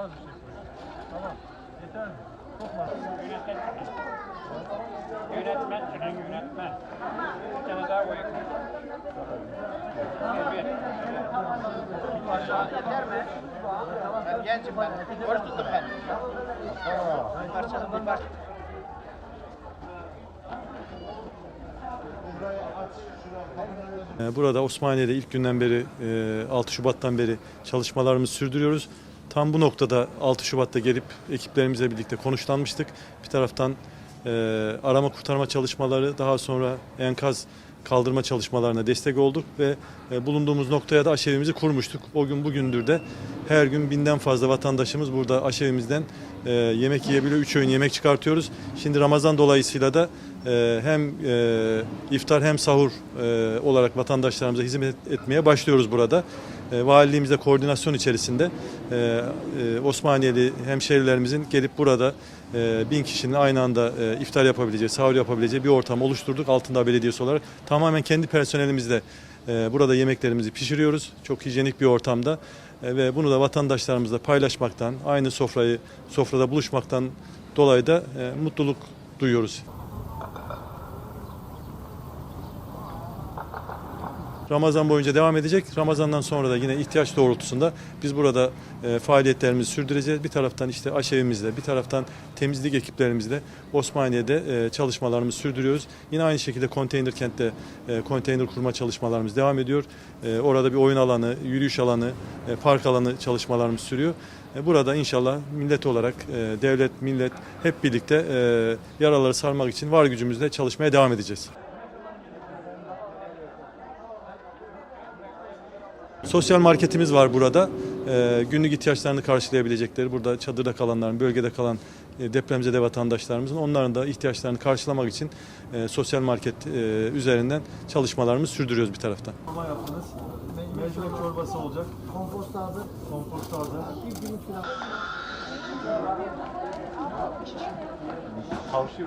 Az bir şey koy. Tamam. Yeter mi? Çok mu? Yönetmen, senin yönetmen. Bir tane daha bir. Aşağı yeter mi? Ben gencim ben. Oruç tuttum ben. Bir parça, bir parça. Ee, Burada Osmaniye'de ilk günden beri e, 6 Şubat'tan beri çalışmalarımızı sürdürüyoruz. Tam bu noktada 6 Şubat'ta gelip ekiplerimizle birlikte konuşlanmıştık. Bir taraftan e, arama kurtarma çalışmaları daha sonra enkaz kaldırma çalışmalarına destek olduk ve e, bulunduğumuz noktaya da aşevimizi kurmuştuk. O gün bugündür de her gün binden fazla vatandaşımız burada aşevimizden e, yemek yiyebiliyor. Üç öğün yemek çıkartıyoruz. Şimdi Ramazan dolayısıyla da e, hem e, iftar hem sahur e, olarak vatandaşlarımıza hizmet etmeye başlıyoruz burada. E, valiliğimizde koordinasyon içerisinde e, e, Osmaniyeli hemşehrilerimizin gelip burada e, bin kişinin aynı anda e, iftar yapabileceği, sahur yapabileceği bir ortam oluşturduk Altındağ Belediyesi olarak. Tamamen kendi personelimizle e, burada yemeklerimizi pişiriyoruz. Çok hijyenik bir ortamda ve bunu da vatandaşlarımızla paylaşmaktan, aynı sofrayı sofrada buluşmaktan dolayı da e, mutluluk duyuyoruz. Ramazan boyunca devam edecek. Ramazandan sonra da yine ihtiyaç doğrultusunda biz burada e, faaliyetlerimizi sürdüreceğiz. Bir taraftan işte aşevimizle, bir taraftan temizlik ekiplerimizle Osmaniye'de e, çalışmalarımızı sürdürüyoruz. Yine aynı şekilde konteyner kentte e, konteyner kurma çalışmalarımız devam ediyor. E, orada bir oyun alanı, yürüyüş alanı, e, park alanı çalışmalarımız sürüyor. E, Burada inşallah millet olarak e, devlet, millet hep birlikte e, yaraları sarmak için var gücümüzle çalışmaya devam edeceğiz. Sosyal marketimiz var burada. Ee, günlük ihtiyaçlarını karşılayabilecekleri, burada çadırda kalanların, bölgede kalan e, depremzede vatandaşlarımızın onların da ihtiyaçlarını karşılamak için e, sosyal market e, üzerinden çalışmalarımızı sürdürüyoruz bir taraftan. Ama yaptınız. Mercimek çorbası olacak. Kompost hazır. Kompost hazır. Bir gün falan. Tavsiye